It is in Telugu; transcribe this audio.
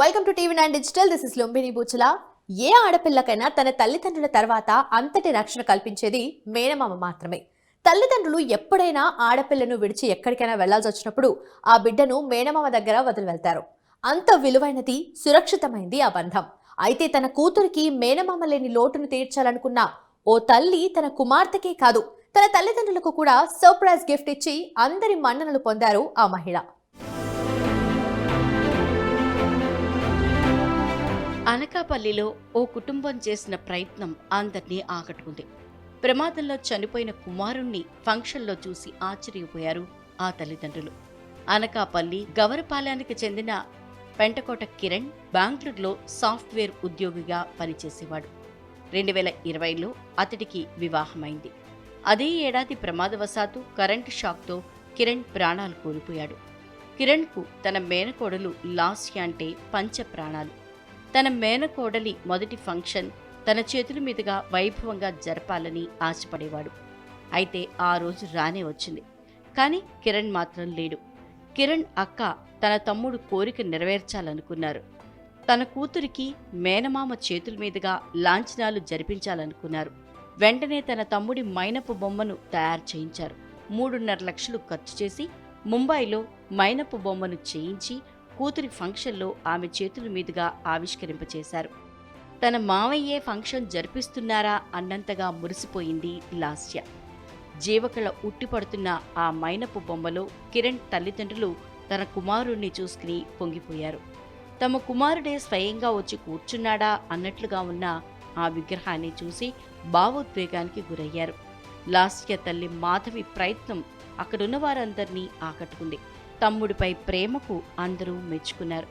Welcome to TV nine digital this is Lumbini Buchala ఏ ఆడపిల్లకైనా తన తల్లిదండ్రుల తర్వాత అంతటి రక్షణ కల్పించేది మేనమామ మాత్రమే. తల్లిదండ్రులు ఎప్పుడైనా ఆడపిల్లను విడిచి ఎక్కడికైనా వెళ్ళాల్సి వచ్చినప్పుడు ఆ బిడ్డను మేనమామ దగ్గర వదిలి వెళ్తారు. అంత విలువైనది సురక్షితమైంది ఆ బంధం. అయితే తన కూతురికి మేనమామ లేని లోటును తీర్చాలనుకున్న ఓ తల్లి తన కుమార్తెకే కాదు తన తల్లిదండ్రులకు కూడా సర్ప్రైజ్ గిఫ్ట్ ఇచ్చి అందరి మన్ననలు పొందారు ఆ మహిళ. అనకాపల్లిలో ఓ కుటుంబం చేసిన ప్రయత్నం అందరినీ ఆకట్టుకుంది. ప్రమాదంలో చనిపోయిన కుమారుణ్ణి ఫంక్షన్లో చూసి ఆశ్చర్యపోయారు ఆ తల్లిదండ్రులు. అనకాపల్లి గవరపాలెనికి చెందిన పెంటకోట కిరణ్ బెంగళూరులో సాఫ్ట్వేర్ ఉద్యోగిగా పనిచేసేవాడు. రెండు వేల ఇరవైలో అతడికి వివాహమైంది. అదే ఏడాది ప్రమాదవశాత్తు కరెంటు షాక్తో కిరణ్ ప్రాణాలు కోల్పోయాడు. కిరణ్కు తన మేనకోడలు లాస్య అంటే పంచ ప్రాణాలు తన మేనకోడలి మొదటి ఫంక్షన్ తన చేతుల మీదుగా వైభవంగా జరపాలని ఆశపడేవాడు. అయితే ఆ రోజు రానే వచ్చింది. కానీ కిరణ్ మాత్రం లేడు. కిరణ్ అక్క తన తమ్ముడు కోరిక నెరవేర్చాలనుకున్నారు. తన కూతురికి మేనమామ చేతుల మీదుగా లాంఛనాలు జరిపించాలనుకున్నారు. వెంటనే తన తమ్ముడి మైనపు బొమ్మను తయారు చేయించారు. మూడున్నర లక్షలు ఖర్చు చేసి ముంబైలో మైనపు బొమ్మను చేయించి కూతురి ఫంక్షన్లో ఆమె చేతుల మీదుగా ఆవిష్కరింపచేశారు. తన మావయ్యే ఫంక్షన్ జరిపిస్తున్నారా అన్నంతగా మురిసిపోయింది లాస్య. జీవకళ ఉట్టిపడుతున్న ఆ మైనపు బొమ్మలో కిరణ్ తల్లిదండ్రులు తన కుమారుణ్ణి చూసుకుని పొంగిపోయారు. తమ కుమారుడే స్వయంగా వచ్చి కూర్చున్నాడా? అన్నట్లుగా ఉన్న ఆ విగ్రహాన్ని చూసి భావోద్వేగానికి గురయ్యారు. లాస్య తల్లి మాధవి ప్రయత్నం అక్కడున్న వారందరినీ ఆకట్టుకుంది. తమ్ముడిపై ప్రేమకు అందరూ మెచ్చుకున్నారు.